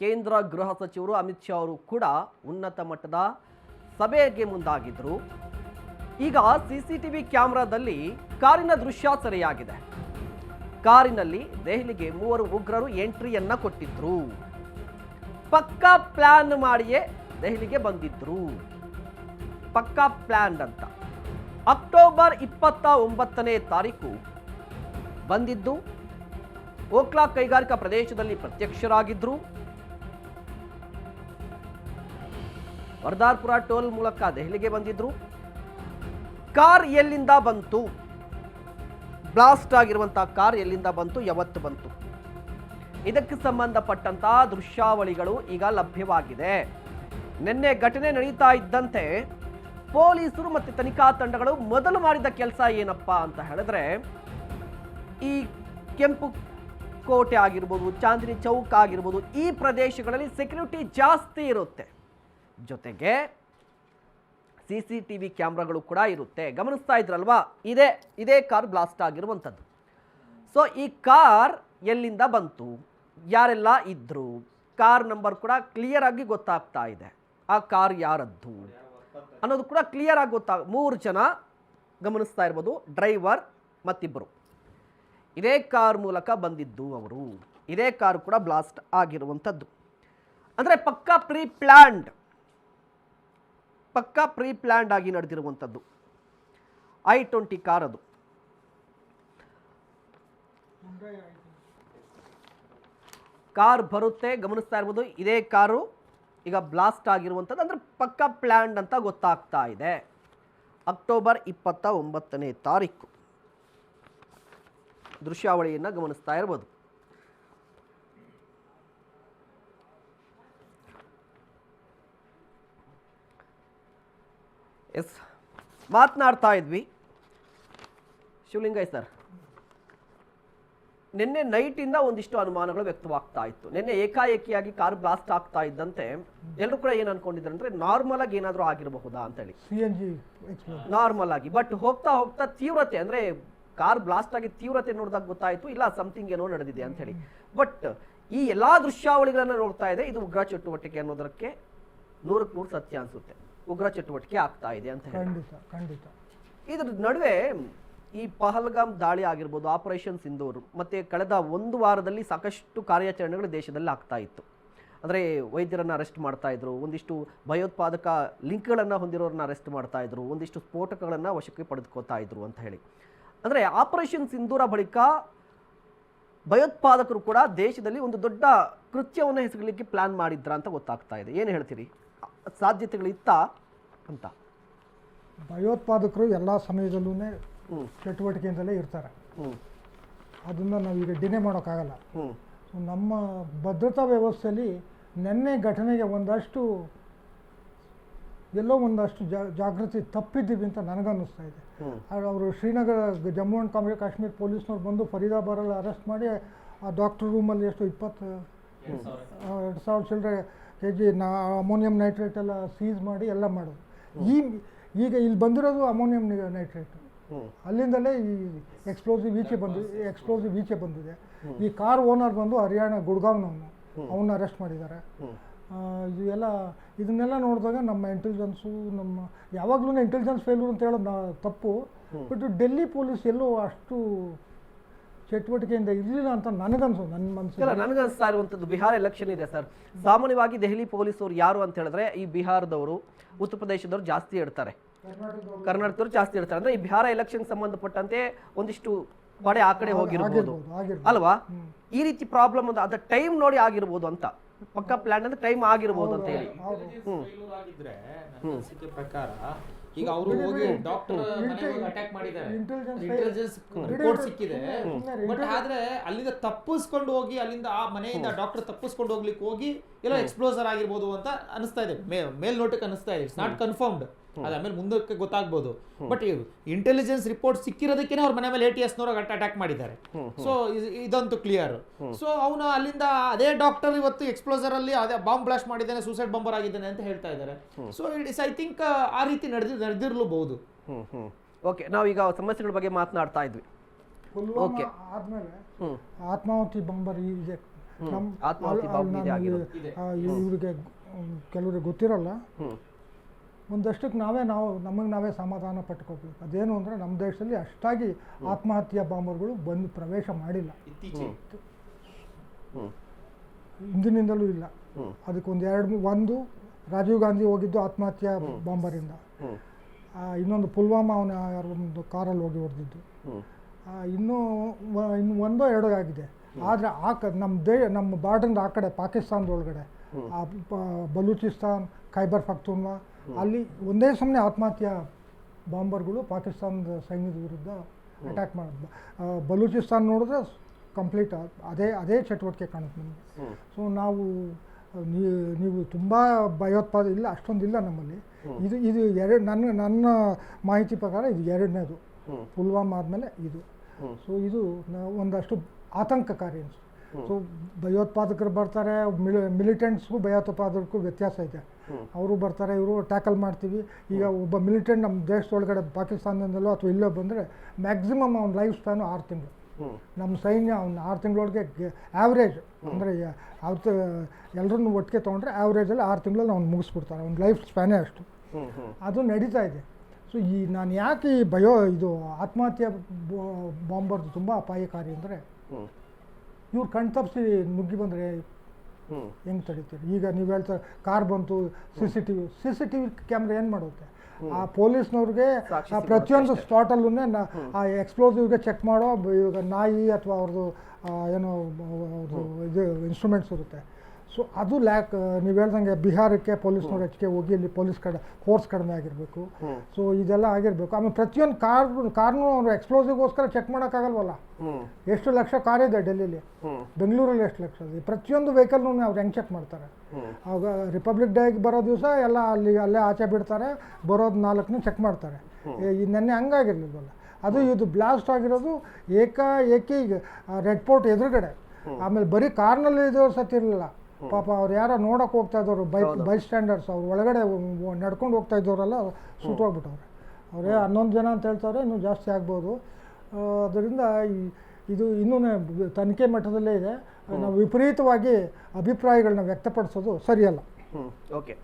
ಕೇಂದ್ರ ಗೃಹ ಸಚಿವರು ಅಮಿತ್ ಶಾ ಅವರು ಕೂಡ ಉನ್ನತ ಮಟ್ಟದ ಸಭೆಗೆ ಮುಂದಾಗಿದ್ರು. ಈಗ ಸಿಸಿಟಿವಿ ಕ್ಯಾಮೆರಾದಲ್ಲಿ ಕಾರಿನ ದೃಶ್ಯ ಸೆರೆಯಾಗಿದೆ. ಕಾರಿನಲ್ಲಿ ದೆಹಲಿಗೆ ಮೂವರು ಉಗ್ರರು ಎಂಟ್ರಿಯನ್ನ ಕೊಟ್ಟಿದ್ರು. ಪಕ್ಕಾ ಪ್ಲಾನ್ ಮಾಡಿಯೇ ದೆಹಲಿಗೆ ಬಂದಿದ್ರು. ಪಕ್ಕಾ ಪ್ಲಾನ್ ಅಂತ. ಅಕ್ಟೋಬರ್ ಇಪ್ಪತ್ತ ಒಂಬತ್ತನೇ ತಾರೀಕು ಬಂದಿದ್ದು. ಓಕ್ಲಾ ಕೈಗಾರಿಕಾ ಪ್ರದೇಶದಲ್ಲಿ ಪ್ರತ್ಯಕ್ಷರಾಗಿದ್ರು. ವರ್ದಾರ್ಪುರ ಟೋಲ್ ಮೂಲಕ ದೆಹಲಿಗೆ ಬಂದಿದ್ರು. ಕಾರ್ ಎಲ್ಲಿಂದ ಬಂತು? ಬ್ಲಾಸ್ಟ್ ಆಗಿರುವಂತಹ ಕಾರ್ ಎಲ್ಲಿಂದ ಬಂತು? ಯಾವತ್ತು ಬಂತು? ಇದಕ್ಕೆ ಸಂಬಂಧಪಟ್ಟಂತಹ ದೃಶ್ಯಾವಳಿಗಳು ಈಗ ಲಭ್ಯವಾಗಿದೆ. ನಿನ್ನೆ ಘಟನೆ ನಡೀತಾ ಇದ್ದಂತೆ ಪೊಲೀಸರು ಮತ್ತು ತನಿಖಾ ತಂಡಗಳು ಮೊದಲು ಮಾಡಿದ ಕೆಲಸ ಏನಪ್ಪಾ ಅಂತ ಹೇಳಿದ್ರೆ, ಈ ಕೆಂಪು ಕೋಟೆ ಆಗಿರ್ಬೋದು, ಚಾಂದಿನಿ ಚೌಕ್ ಆಗಿರ್ಬೋದು, ಈ ಪ್ರದೇಶಗಳಲ್ಲಿ ಸೆಕ್ಯೂರಿಟಿ ಜಾಸ್ತಿ ಇರುತ್ತೆ. ಜೊತೆಗೆ ಸಿ ಸಿ ಟಿ ವಿ ಕ್ಯಾಮ್ರಾಗಳು ಕೂಡ ಇರುತ್ತೆ. ಗಮನಿಸ್ತಾ ಇದ್ರಲ್ವಾ? ಇದೇ ಇದೇ ಕಾರ್ ಬ್ಲಾಸ್ಟ್ ಆಗಿರುವಂಥದ್ದು. ಸೊ ಈ ಕಾರ್ ಎಲ್ಲಿಂದ ಬಂತು? ಯಾರೆಲ್ಲ ಇದ್ರು? ಕಾರ್ ನಂಬರ್ ಕೂಡ ಕ್ಲಿಯರ್ ಆಗಿ ಗೊತ್ತಾಗ್ತಾ ಇದೆ. ಆ ಕಾರ್ ಯಾರದ್ದು? ಅನ್ನೋದು ಕೂಡ ಕ್ಲಿಯರ್ ಆಗಿ ಗೊತ್ತಾಗ ಮೂರು ಜನ ಗಮನಿಸ್ತಾ ಇರ್ಬೋದು ಡ್ರೈವರ್ ಮತ್ತಿಬ್ಬರು ಇದೇ ಕಾರ್ ಮೂಲಕ ಬಂದಿದ್ದು ಅವರು. ಇದೇ ಕಾರ್ ಕೂಡ ಬ್ಲಾಸ್ಟ್ ಆಗಿರುವಂಥದ್ದು. ಅಂದರೆ ಪಕ್ಕಾ ಪ್ರೀ ಪ್ಲ್ಯಾಂಡ್ ಪಕ್ಕಾ ಪ್ರೀ ಪ್ಲ್ಯಾಂಡ್ ಆಗಿ ನಡೆದಿರುವಂಥದ್ದು. ಐ ಟ್ವೆಂಟಿ ಕಾರ್ ಅದು. ಕಾರ್ ಬರುತ್ತೆ, ಗಮನಿಸ್ತಾ ಇರ್ಬೋದು, ಇದೇ ಕಾರು ಈಗ ಬ್ಲಾಸ್ಟ್ ಆಗಿರುವಂಥದ್ದು, ಅಂದರೆ ಪಕ್ಕಾ ಪ್ಲ್ಯಾಂಡ್ ಅಂತ ಗೊತ್ತಾಗ್ತಾ ಇದೆ. ಅಕ್ಟೋಬರ್ ಇಪ್ಪತ್ತ ಒಂಬತ್ತನೇ ತಾರೀಕು. ದೃಶ್ಯಾವಳಿಯನ್ನು ಗಮನಿಸ್ತಾ ಇರ್ಬೋದು. ಎಸ್. ಮಾತನಾಡ್ತಾ ಇದ್ವಿ. ಶಿವಲಿಂಗಯ್ಯ ಸರ್ ನಿನ್ನೆ ನೈಟಿಂದ ಒಂದಿಷ್ಟು ಅನುಮಾನಗಳು ವ್ಯಕ್ತವಾಗ್ತಾ ಇತ್ತು. ನಿನ್ನೆ ಏಕಾಏಕಿಯಾಗಿ ಕಾರ್ ಬ್ಲಾಸ್ಟ್ ಆಗ್ತಾ ಇದ್ದಂತೆ ಎಲ್ಲರೂ ಕೂಡ ಏನು ಅನ್ಕೊಂಡಿದ್ರು ಅಂದ್ರೆ ನಾರ್ಮಲ್ ಆಗಿ ಏನಾದರೂ ಆಗಿರಬಹುದಾ ಅಂತೇಳಿ. ನಾರ್ಮಲ್ ಆಗಿ. ಬಟ್ ಹೋಗ್ತಾ ಹೋಗ್ತಾ ತೀವ್ರತೆ ಅಂದ್ರೆ ಕಾರ್ ಬ್ಲಾಸ್ಟ್ ಆಗಿ ತೀವ್ರತೆ ನೋಡಿದಾಗ ಗೊತ್ತಾಯ್ತು ಇಲ್ಲ ಸಮಥಿಂಗ್ ಏನೋ ನಡೆದಿದೆ ಅಂತ ಹೇಳಿ ಬಟ್ ಈ ಎಲ್ಲಾ ದೃಶ್ಯಾವಳಿಗಳನ್ನ ನೋಡ್ತಾ ಇದೆ ಇದು ಉಗ್ರ ಚಟುವಟಿಕೆ ಅನ್ನೋದಕ್ಕೆ ನೂರಕ್ಕೆ ನೂರು ಸತ್ಯ ಅನ್ಸುತ್ತೆ. ಉಗ್ರ ಚಟುವಟಿಕೆ ಆಗ್ತಾ ಇದೆ ಅಂತ ಹೇಳಿ ಖಂಡಿತ ಖಂಡಿತ. ಇದ್ರ ನಡುವೆ ಈ ಪಹಲ್ಗಾಮ್ ದಾಳಿ ಆಗಿರ್ಬೋದು ಆಪರೇಷನ್ ಸಿಂಧೂರ್ ಮತ್ತೆ ಕಳೆದ ಒಂದು ವಾರದಲ್ಲಿ ಸಾಕಷ್ಟು ಕಾರ್ಯಾಚರಣೆಗಳು ದೇಶದಲ್ಲಿ ಆಗ್ತಾ ಇತ್ತು. ಅಂದರೆ ವೈದ್ಯರನ್ನ ಅರೆಸ್ಟ್ ಮಾಡ್ತಾ ಇದ್ರು ಒಂದಿಷ್ಟು ಭಯೋತ್ಪಾದಕ ಲಿಂಕ್ಗಳನ್ನು ಹೊಂದಿರೋರನ್ನ ಅರೆಸ್ಟ್ ಮಾಡ್ತಾ ಇದ್ರು ಒಂದಿಷ್ಟು ಸ್ಫೋಟಕಗಳನ್ನು ವಶಕ್ಕೆ ಪಡೆದುಕೋತಾ ಇದ್ರು ಅಂತ ಹೇಳಿ. ಅಂದರೆ ಆಪರೇಷನ್ ಸಿಂಧೂರ ಬಳಿಕ ಭಯೋತ್ಪಾದಕರು ಕೂಡ ದೇಶದಲ್ಲಿ ಒಂದು ದೊಡ್ಡ ಕೃತ್ಯವನ್ನು ಹೆಸರಲಿಕ್ಕೆ ಪ್ಲಾನ್ ಮಾಡಿದ್ರ ಅಂತ ಗೊತ್ತಾಗ್ತಾ ಇದೆ. ಏನು ಹೇಳ್ತೀರಿ? ಸಾಧ್ಯತೆಗಳಿತ್ತಾ? ಅಂತ. ಭಯೋತ್ಪಾದಕರು ಎಲ್ಲ ಸಮಯದಲ್ಲೂ ಚಟುವಟಿಕೆಯಿಂದಲೇ ಇರ್ತಾರೆ. ಅದನ್ನ ನಾವೀಗ ಡಿನೇ ಮಾಡೋಕ್ಕಾಗಲ್ಲ. ಸೊ ನಮ್ಮ ಭದ್ರತಾ ವ್ಯವಸ್ಥೆಯಲ್ಲಿ ನಿನ್ನೆ ಘಟನೆಗೆ ಒಂದಷ್ಟು ಎಲ್ಲೋ ಒಂದಷ್ಟು ಜಾ ಜಾಗೃತಿ ತಪ್ಪಿದ್ದೀವಿ ಅಂತ ನನಗನ್ನಿಸ್ತಾ ಇದೆ. ಅವರು ಶ್ರೀನಗರ ಜಮ್ಮು ಆ್ಯಂಡ್ ಕಾಶ್ಮೀರ ಕಾಶ್ಮೀರ್ ಪೊಲೀಸ್ನವ್ರು ಬಂದು ಫರೀದಾಬಾದಲ್ಲಿ ಅರೆಸ್ಟ್ ಮಾಡಿ ಆ ಡಾಕ್ಟರ್ ರೂಮಲ್ಲಿ ಎಷ್ಟು ಇಪ್ಪತ್ತು ಎರಡು ಸಾವಿರ. ಚಿಲ್ಲರೆ ಕೆ ಜಿ ನಾ ಅಮೋನಿಯಂ ನೈಟ್ರೇಟ್ ಎಲ್ಲ ಸೀಸ್ ಮಾಡಿ ಎಲ್ಲ ಮಾಡೋದು ಈ ಈಗ ಇಲ್ಲಿ ಬಂದಿರೋದು ಅಮೋನಿಯಂ ನೈಟ್ರೇಟ್. ಅಲ್ಲಿಂದಲೇ ಈ ಎಕ್ಸ್ಪ್ಲೋಸಿವ್ ಈಚೆ ಬಂದು ಎಕ್ಸ್ಪ್ಲೋಸಿವ್ ಈಚೆ ಬಂದಿದೆ. ಈ ಕಾರ್ ಓನರ್ ಬಂದು ಹರಿಯಾಣ ಗುಡ್ಗಾವ್ನವನು. ಅವನ್ನ ಅರೆಸ್ಟ್ ಮಾಡಿದ್ದಾರೆ. ಇದೆಲ್ಲ ಇದು ಎಲ್ಲ ಇದನ್ನೆಲ್ಲ ನೋಡಿದಾಗ ನಮ್ಮ ಇಂಟೆಲಿಜೆನ್ಸು ನಮ್ಮ ಯಾವಾಗಲೂ ಇಂಟೆಲಿಜೆನ್ಸ್ ಫೇಲ್ಯೂರ್ ಅಂತ ಹೇಳೋದು ನಾ ತಪ್ಪು. ಬಟ್ ಡೆಲ್ಲಿ ಪೊಲೀಸ್ ಎಲ್ಲೂ ಅಷ್ಟು ಚಟುವಟಿಕೆಯಿಂದ ಇರಲಿಲ್ಲ ಅಂತ ನನಗನ್ಸು ನನ್ನ ಇಲ್ಲ ಮನಸ್ಸಿಗೆ ನನಗನ್ಸ್ತಾ ಇರುವಂಥದ್ದು ಬಿಹಾರ ಎಲೆಕ್ಷನ್ ಇದೆ ಸರ್. ಸಾಮಾನ್ಯವಾಗಿ ದೆಹಲಿ ಪೊಲೀಸರು ಯಾರು ಅಂತ ಹೇಳಿದ್ರೆ ಈ ಬಿಹಾರದವರು ಉತ್ತರ ಪ್ರದೇಶದವರು ಜಾಸ್ತಿ ಇಡ್ತಾರೆ ಕರ್ನಾಟಕದವರು. ಜಾಸ್ತಿ ಇಡ್ತಾರೆ ಅಂದ್ರೆ ಈ ಬಿಹಾರ ಎಲೆಕ್ಷನ್ ಸಂಬಂಧಪಟ್ಟಂತೆ ಒಂದಿಷ್ಟು ಪಡೆ ಆ ಕಡೆ ಹೋಗಿರ್ಬೋದು. ಅಲ್ವಾ? ಈ ರೀತಿ ಪ್ರಾಬ್ಲಮ್ ಅಂತ ಅದ ಟೈಮ್ ನೋಡಿ ಆಗಿರ್ಬೋದು ಅಂತ. ಪಕ್ಕ ಪ್ಲಾನ್ ಅಂದ್ರೆ ಟೈಮ್ ಆಗಿರ್ಬೋದು ಅಂತ ಹೇಳಿ. ಪ್ರಕಾರ ಈಗ ಅವರು ಹೋಗಿ ಡಾಕ್ಟರ್ ಅಟ್ಯಾಕ್ ಮಾಡಿದ್ದಾರೆ. ಇಂಟೆಲಿಜೆನ್ಸ್ ರಿಪೋರ್ಟ್ ಸಿಕ್ಕಿದೆ. ಬಟ್ ಆದ್ರೆ ಅಲ್ಲಿಂದ ತಪ್ಪಿಸ್ಕೊಂಡು ಹೋಗಿ ಅಲ್ಲಿಂದ ಆ ಮನೆಯಿಂದ ಡಾಕ್ಟರ್ ತಪ್ಪಿಸ್ಕೊಂಡು ಹೋಗ್ಲಿಕ್ಕೆ ಹೋಗಿ ಎಲ್ಲ ಎಕ್ಸ್ಪ್ಲೋಸರ್ ಆಗಿರ್ಬೋದು ಅಂತ ಅನಿಸ್ತಾ ಇದೆ. ಮೇಲ್ ನೋಟಕ್ಕೆ ಅನಿಸ್ತಾ ಇದೆ. ಇಟ್ಸ್ ನಾಟ್ ಕನ್ಫರ್ಮ್ಡ್ ಅದ ಆಮೇಲೆ ಮುಂದಕ್ಕೆ ಗೊತ್ತಾಗ್ಬೋದು. ಬಟ್ ಇಂಟೆಲಿಜೆನ್ಸ್ ರಿಪೋರ್ಟ್ ಸಿಕ್ಕಿರೋದಕ್ಕೇನೆ ಅವ್ರ ಮನೆ ಮೇಲೆ ಎ ಟಿ ಎಸ್ ನವರು ಅಟ್ಯಾಕ್ ಮಾಡಿದ್ದಾರೆ. ಸೊ ಇದಂತೂ ಕ್ಲಿಯರ್ ಸೊ ಅವನು ಅಲ್ಲಿಂದ ಅದೇ ಡಾಕ್ಟರ್ ಇವತ್ತು ಎಕ್ಸ್ಪ್ಲೋಸರ್ ಅಲ್ಲಿ ಅದೇ ಬಾಂಬ್ ಬ್ಲಾಸ್ಟ್ ಮಾಡಿದ್ದಾನೆ ಸೂಸೈಡ್ ಬಾಂಬರ್ ಆಗಿದ್ದಾನೆ ಅಂತ ಹೇಳ್ತಾ ಇದ್ದಾರೆ. So it is I think ಆ ರೀತಿ ನಡೆದಿ ನಡೆದಿರಲೂಬಹುದು. ಓಕೆ ನಾವು ಈಗ ನಾವೀಗ ಸಮಸ್ಯೆಗಳ ಬಗ್ಗೆ ಮಾತನಾಡ್ತಾ ಇದ್ವಿ. ಓಕೆ. ಆದ್ಮೇಲೆ ಆತ್ಮಾಹುತಿ ಬಂಬರ್ ಇದೆ. ಆತ್ಮಾಹುತಿ ಅಲ್ಲಿ- ಬಾಂಬ್ ಅಲ್ಲಿ ಇದೆ ನಾನು ಆಗಿರೋದು. ಇವ್ರಿಗೆ ಮ್, ಕೆಲವ್ರಿಗೆ ಗೊತ್ತಿರಲ್ಲ. ಒಂದಷ್ಟಕ್ಕೆ ನಾವೇ ನಾವು ನಮಗೆ ನಾವೇ ಸಮಾಧಾನ ಪಟ್ಕೋಬೇಕು ಅದೇನು ಅಂದರೆ ನಮ್ಮ ದೇಶದಲ್ಲಿ ಅಷ್ಟಾಗಿ ಆತ್ಮಹತ್ಯಾ ಬಾಂಬರ್ಗಳು ಬಂದು ಪ್ರವೇಶ ಮಾಡಿಲ್ಲ. ಹಿಂದಿನಿಂದಲೂ ಇಲ್ಲ. ಅದಕ್ಕೊಂದು ಎರಡು ಒಂದು ರಾಜೀವ್ ಗಾಂಧಿ ಹೋಗಿದ್ದು ಆತ್ಮಹತ್ಯಾ ಬಾಂಬರಿಂದ. ಇನ್ನೊಂದು ಪುಲ್ವಾಮಾ ಅವನ ಯಾರೋ ಒಂದು ಕಾರಲ್ಲಿ ಹೋಗಿ ಹೊಡೆದಿದ್ದು. ಆ, ಇನ್ನೂ ಇನ್ನು ಒಂದೋ ಎರಡೋ ಆಗಿದೆ. ಆದರೆ ಆ ಕ ನಮ್ಮ ದೇ ನಮ್ಮ ಬಾರ್ಡ್ರಿಂದ ಆ ಕಡೆ ಪಾಕಿಸ್ತಾನದ ಒಳಗಡೆ ಆ ಪ- ಬಲೂಚಿಸ್ತಾನ್ ಖೈಬರ್ ಪಖ್ತೂನ್ವಾ ಅಲ್ಲಿ ಒಂದೇ ಸಮನೆ ಆತ್ಮಹತ್ಯಾ ಬಾಂಬರ್ಗಳು ಪಾಕಿಸ್ತಾನದ ಸೈನ್ಯದ ವಿರುದ್ಧ ಅಟ್ಯಾಕ್ ಮಾಡ ಬಲೂಚಿಸ್ತಾನ್ ನೋಡಿದ್ರೆ ಕಂಪ್ಲೀಟ್ ಅದೇ ಅದೇ ಚಟುವಟಿಕೆ ಕಾಣುತ್ತೆ ನಮಗೆ. ಸೊ ನಾವು ನೀವು ತುಂಬ ಭಯೋತ್ಪಾದ ಇಲ್ಲ ಅಷ್ಟೊಂದಿಲ್ಲ ನಮ್ಮಲ್ಲಿ. ಇದು ಇದು ಎರಡು ನನ್ನ ನನ್ನ ಮಾಹಿತಿ ಪ್ರಕಾರ ಇದು ಎರಡನೇದು. ಪುಲ್ವಾಮಾ ಆದಮೇಲೆ ಇದು. ಸೊ ಇದು ಒಂದಷ್ಟು ಆತಂಕಕಾರಿ ಅನಿಸ್ತು ಸೊ ಭಯೋತ್ಪಾದಕರು ಬರ್ತಾರೆ ಮಿಲಿ ಮಿಲಿಟೆಂಟ್ಸ್ಗೂ ಭಯೋತ್ಪಾದಕರಿಗೂ ವ್ಯತ್ಯಾಸ ಇದೆ. ಅವರು ಬರ್ತಾರೆ ಇವರು ಟ್ಯಾಕಲ್ ಮಾಡ್ತೀವಿ. ಈಗ ಒಬ್ಬ ಮಿಲಿಟೆಂಟ್ ನಮ್ಮ ದೇಶದೊಳಗಡೆ ಪಾಕಿಸ್ತಾನದಿಂದಲೋ ಅಥವಾ ಇಲ್ಲೋ ಬಂದರೆ ಮ್ಯಾಕ್ಸಿಮಮ್ ಅವ್ನ ಲೈಫ್ ಸ್ಪ್ಯಾನು ಆರು ತಿಂಗಳು. ನಮ್ಮ ಸೈನ್ಯ ಅವ್ನ ಆರು ತಿಂಗಳೊಳಗೆ ಆ್ಯಾವ್ರೇಜ್ ಅಂದರೆ ಅವತ್ತು ಎಲ್ಲರನ್ನು ಒಟ್ಟಿಗೆ ತೊಗೊಂಡ್ರೆ ಆ್ಯಾವ್ರೇಜಲ್ಲಿ ಆರು ತಿಂಗಳಲ್ಲಿ ಅವ್ನು ಮುಗಿಸ್ಬಿಡ್ತಾರೆ. ಅವ್ನ ಲೈಫ್ ಸ್ಪ್ಯಾನೇ ಅಷ್ಟು. ಅದು ನಡೀತಾ ಇದೆ. ಸೊ ಈ ನಾನು ಯಾಕೆ ಈ ಭಯೋ ಇದು ಆತ್ಮಹತ್ಯೆ ಬಾಂಬರ್ದು ತುಂಬ ಅಪಾಯಕಾರಿ ಅಂದರೆ ಹ್ಮ್ ಕಣ್ ತಪ್ಪಿಸಿ ನುಗ್ಗಿ ಬಂದರೆ ಹೆಂಗೆ ತಡೀತೀರಿ? ಈಗ ನೀವು ಹೇಳ್ತಾ ಕಾರ್ ಬಂತು C C T V C C T V camera ಏನು ಮಾಡುತ್ತೆ ಆ ಪೊಲೀಸ್ನವ್ರಿಗೆ ಆ ಪ್ರತಿಯೊಂದು. ಸ್ಪಾಟಲ್ಲೂ ಆ ಎಕ್ಸ್ಪ್ಲೋಸಿವ್ಗೆ ಚೆಕ್ ಮಾಡೋ ಇವಾಗ ನಾಯಿ ಅಥವಾ ಅವ್ರದ್ದು ಏನು ಇದು ಇನ್ಸ್ಟ್ರೂಮೆಂಟ್ಸ್ ಇರುತ್ತೆ. ಸೊ ಅದು ಲ್ಯಾಕ್ ನೀವು ಹೇಳ್ದಂಗೆ ಬಿಹಾರಕ್ಕೆ ಪೊಲೀಸ್ನವ್ರು ಹೆಚ್ಚಿಗೆ ಹೋಗಿ ಇಲ್ಲಿ ಪೊಲೀಸ್ ಕಡೆ ಫೋರ್ಸ್ ಕಡಿಮೆ ಆಗಿರಬೇಕು. ಸೊ ಇದೆಲ್ಲ ಆಗಿರಬೇಕು. ಆಮೇಲೆ ಪ್ರತಿಯೊಂದು ಕಾರ್ ಕಾರ್ನು ಅವರು ಎಕ್ಸ್ಪ್ಲೋಸಿವ್ಗೋಸ್ಕರ ಚೆಕ್ ಮಾಡೋಕ್ಕಾಗಲ್ವಲ್ಲ ಎಷ್ಟು ಲಕ್ಷ ಕಾರ್ ಇದೆ ಡೆಲ್ಲಿಲಿ? ಬೆಂಗಳೂರಲ್ಲಿ ಎಷ್ಟು ಲಕ್ಷ ಇದೆ? ಪ್ರತಿಯೊಂದು ವೆಹಿಕಲ್ನು ಅವ್ರು ಹೆಂಗೆ ಚೆಕ್ ಮಾಡ್ತಾರೆ? ಆಗ ಆವಾಗ ರಿಪಬ್ಲಿಕ್ ಡೇಗೆ ಬರೋ ದಿವಸ ಎಲ್ಲ ಅಲ್ಲಿ ಅಲ್ಲೇ ಆಚೆ ಬಿಡ್ತಾರೆ ಬರೋದು ನಾಲ್ಕನೇ ಚೆಕ್ ಮಾಡ್ತಾರೆ. ಈ ನೆನ್ನೆ ಹಂಗಾಗಿರ್ಲಿಲ್ವಲ್ಲ? ಅದು ಇದು ಬ್ಲಾಸ್ಟ್ ಆಗಿರೋದು ಏಕ ಏಕಿ ಈಗ ರೆಡ್ ಪೋರ್ಟ್ ಎದುರುಗಡೆ. ಆಮೇಲೆ ಬರೀ ಕಾರ್ನಲ್ಲಿ ಇದ್ದವ್ರು ಸತ್ತಿರಲಿಲ್ಲ ಪಾಪ ಅವ್ರು ಯಾರೋ ನೋಡೋಕೆ ಹೋಗ್ತಾ ಇದ್ದವರು ಬೈ ಬೈ ಸ್ಟ್ಯಾಂಡರ್ಡ್ಸ್ ಅವ್ರು ಒಳಗಡೆ ನಡ್ಕೊಂಡು ಹೋಗ್ತಾ ಇದ್ದವರೆಲ್ಲ ಸುಟ್ಟೋಗ್ಬಿಟ್ಟವ್ರೆ ಅವರೇ ಹನ್ನೊಂದು ಜನ ಅಂತ ಹೇಳ್ತಾರೆ ಇನ್ನೂ ಜಾಸ್ತಿ ಆಗ್ಬೋದು. ಅದರಿಂದ ಈ ಇದು ಇನ್ನೂ ತನಿಖೆ ಮಟ್ಟದಲ್ಲೇ ಇದೆ. ನಾವು ವಿಪರೀತವಾಗಿ ಅಭಿಪ್ರಾಯಗಳನ್ನ ವ್ಯಕ್ತಪಡಿಸೋದು ಸರಿಯಲ್ಲ. ಓಕೆ.